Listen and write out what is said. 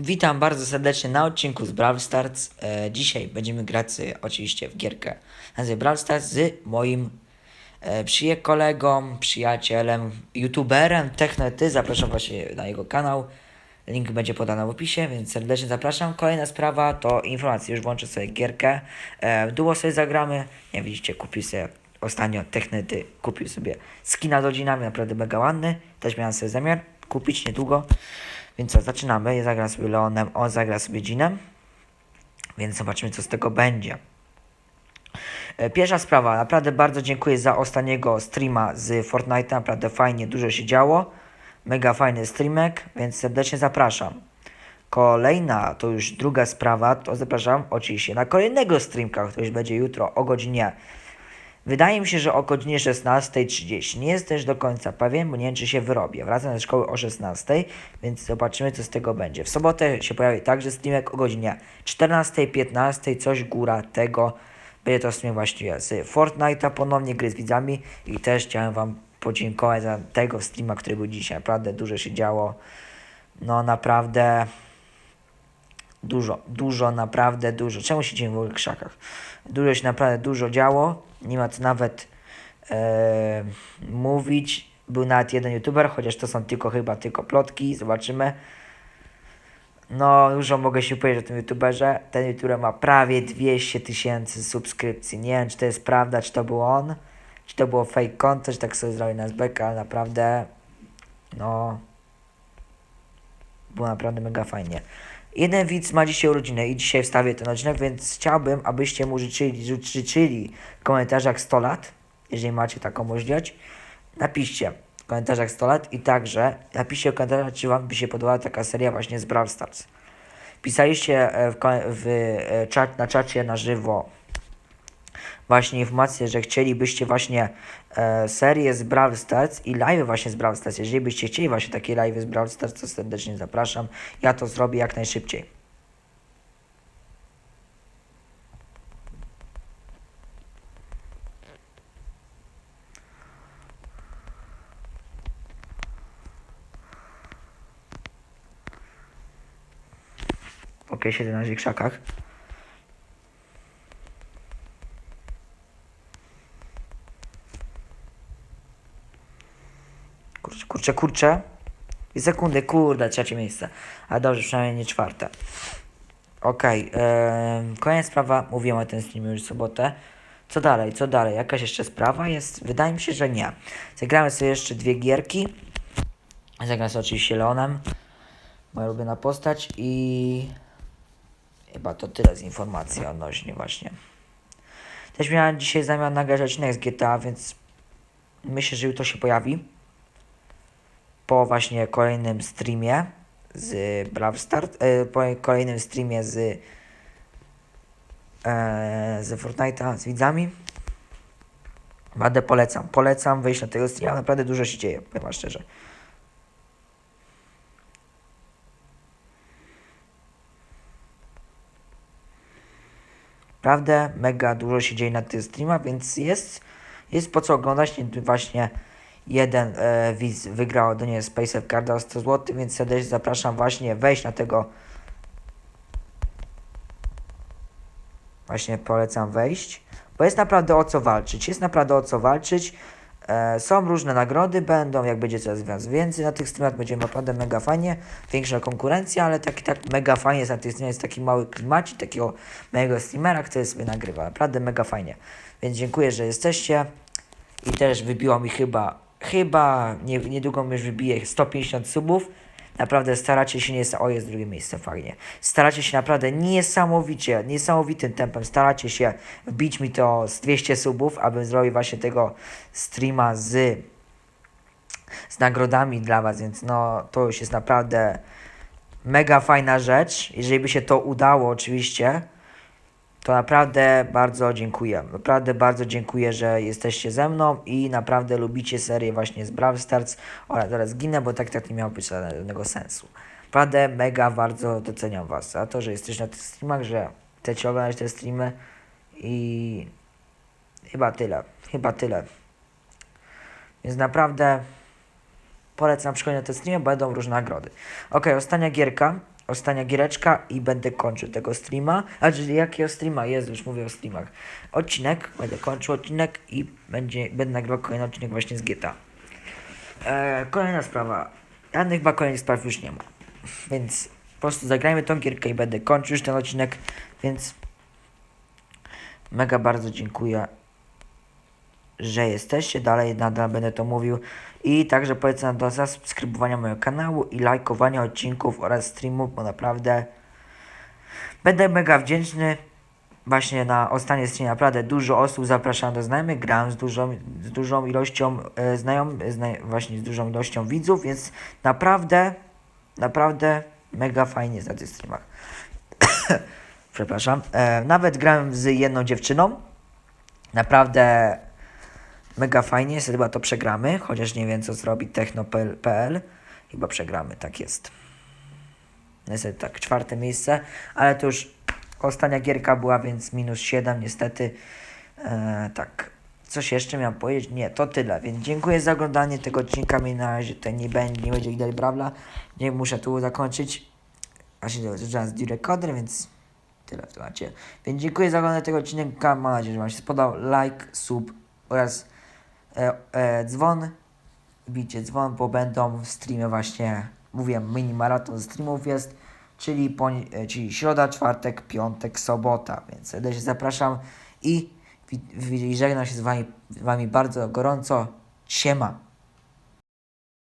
Witam bardzo serdecznie na odcinku z Brawl Stars. E, dzisiaj będziemy grać oczywiście w gierkę nazywa Brawl Stars z moim e, kolegą, przyjacielem, youtuberem Technety. Zapraszam właśnie na jego kanał. Link będzie podany w opisie, więc serdecznie zapraszam. Kolejna sprawa to informacje. Już włączę sobie gierkę. E, duo sobie zagramy. Nie widzicie, kupił sobie ostatnio Technety. Kupił sobie skina do dzinami, naprawdę mega ładny. Też miałem sobie zamiar kupić niedługo. Więc co, zaczynamy. Ja zagram sobie Leonem, on zagra sobie Jeanem. Więc zobaczymy, co z tego będzie. E, Pierwsza sprawa, naprawdę bardzo dziękuję za ostatniego streama z Fortnite, naprawdę fajnie, dużo się działo. Mega fajny streamek, więc serdecznie zapraszam. Kolejna, to już druga sprawa, to zapraszam oczywiście na kolejnego streamka, który będzie jutro o godzinie Wydaje mi się, że o godzinie 16.30. Nie jest też do końca pewien, bo nie wiem, czy się wyrobię. Wracam ze szkoły o 16.00, więc zobaczymy, co z tego będzie. W sobotę się pojawi także streamek o godzinie 14.15, coś góra tego. Będzie to stream właśnie z Fortnite'a, ponownie gry z widzami i też chciałem Wam podziękować za tego streama, który był dzisiaj. Naprawdę dużo się działo. No naprawdę dużo, dużo, naprawdę dużo. Czemu się w w krzakach? Dużo się naprawdę dużo działo. Nie ma co nawet e, mówić. Był nawet jeden youtuber, chociaż to są tylko chyba tylko plotki. Zobaczymy. No, dużo mogę się powiedzieć o tym youtuberze. Ten youtuber ma prawie 200 tysięcy subskrypcji. Nie wiem, czy to jest prawda, czy to był on, czy to było fake konto, czy tak sobie zrobił na SBK, ale naprawdę, no, było naprawdę mega fajnie. Jeden widz ma dzisiaj urodziny i dzisiaj wstawię ten odcinek, więc chciałbym, abyście mu życzyli, ży- życzyli w komentarzach 100 lat, jeżeli macie taką możliwość. Napiszcie w komentarzach 100 lat i także napiszcie w komentarzach, czy Wam by się podobała taka seria właśnie z Brawl Stars. Pisaliście e, w, ko- w, e, na czacie na żywo właśnie informację, że chcielibyście właśnie e, serię z Brawl Stars i live właśnie z Brawl Stars. Jeżeli byście chcieli właśnie takie live z Brawl Stars, to serdecznie zapraszam. Ja to zrobię jak najszybciej. Ok, siedzę na krzakach. Kurczę, kurczę. Dwie sekundy, kurde, trzecie miejsce. Ale dobrze, przynajmniej nie czwarte. Okej, okay, kolejna sprawa. Mówiłem o tym streamie już w sobotę. Co dalej, co dalej? Jakaś jeszcze sprawa jest? Wydaje mi się, że nie. Zagramy sobie jeszcze dwie gierki. Zagram sobie oczywiście Leonem. Moja ulubiona postać i... Chyba to tyle z informacji odnośnie właśnie. Też miałem dzisiaj zamiar nagrać odcinek z GTA, więc myślę, że jutro się pojawi po właśnie kolejnym streamie z Brawl Stars, e, po kolejnym streamie z e, z Fortnite'a z widzami. Naprawdę polecam, polecam wejść na tego streama, naprawdę dużo się dzieje, powiem szczerze. Naprawdę mega dużo się dzieje na tych streamach, więc jest, jest po co oglądać. Nie- Właśnie jeden e, widz wygrał do niej Space Carda o 100 zł, więc serdecznie zapraszam właśnie wejść na tego. Właśnie polecam wejść, bo jest naprawdę o co walczyć. Jest naprawdę o co walczyć. E, są różne nagrody, będą, jak będzie coraz więcej na tych streamach, będzie naprawdę mega fajnie, większa konkurencja, ale tak i tak mega fajnie jest na tych streamach, jest taki mały klimacik takiego mojego streamera, który sobie nagrywa, naprawdę mega fajnie. Więc dziękuję, że jesteście i też wybiło mi chyba, chyba nie, niedługo już wybije 150 subów. Naprawdę staracie się, nie o jest drugie miejsce, fajnie. Staracie się naprawdę niesamowicie, niesamowitym tempem, staracie się wbić mi to z 200 subów, abym zrobił właśnie tego streama z, z nagrodami dla Was, więc no to już jest naprawdę mega fajna rzecz. Jeżeli by się to udało, oczywiście, to naprawdę bardzo dziękuję. Naprawdę bardzo dziękuję, że jesteście ze mną i naprawdę lubicie serię właśnie z Brawl Stars. Oraz zaraz ginę, bo tak tak nie miało być żadnego sensu. Naprawdę mega bardzo doceniam Was za to, że jesteście na tych streamach, że chcecie oglądać te streamy i chyba tyle. Chyba tyle. Więc naprawdę polecam przychodzić na te streamy, będą różne nagrody. Ok, ostatnia gierka. Ostatnia giereczka i będę kończył tego streama. A czy jakiego streama? Jest, już mówię o streamach. Odcinek, będę kończył odcinek i będzie, będę nagrywał kolejny odcinek właśnie z GTA. E, kolejna sprawa. Ja chyba kolejnych spraw już nie ma. Więc po prostu zagrajmy tą gierkę i będę kończył już ten odcinek. Więc mega bardzo dziękuję, że jesteście. Dalej nadal będę to mówił. I także polecam do zasubskrybowania mojego kanału i lajkowania odcinków oraz streamów, bo naprawdę będę mega wdzięczny. Właśnie na ostatnie streamie naprawdę dużo osób zapraszam do znajomych, grałem z dużą, z dużą ilością e, znajomych, zna, właśnie z dużą ilością widzów, więc naprawdę, naprawdę mega fajnie jest na tych streamach. Przepraszam. E, nawet grałem z jedną dziewczyną. Naprawdę mega fajnie jest, chyba to przegramy, chociaż nie wiem co zrobi techno.pl. Chyba przegramy, tak jest. Niestety tak, czwarte miejsce, ale to już ostatnia gierka była, więc minus 7 niestety. E, tak, coś jeszcze miałem powiedzieć? Nie, to tyle, więc dziękuję za oglądanie tego odcinka, mi na razie tutaj nie będzie, nie będzie widać brawla. Nie muszę tu zakończyć. Właśnie zacząłem z recorder, więc tyle w temacie. Więc dziękuję za oglądanie tego odcinka, mam nadzieję, że Wam się spodobał. Like, sub oraz e, e, dzwon. Bijcie dzwon, bo będą w streamie właśnie, mówię, mini maraton streamów jest, czyli, poni- e, czyli środa, czwartek, piątek, sobota, więc serdecznie zapraszam i, i żegnam się z wami, wami bardzo gorąco. Siema.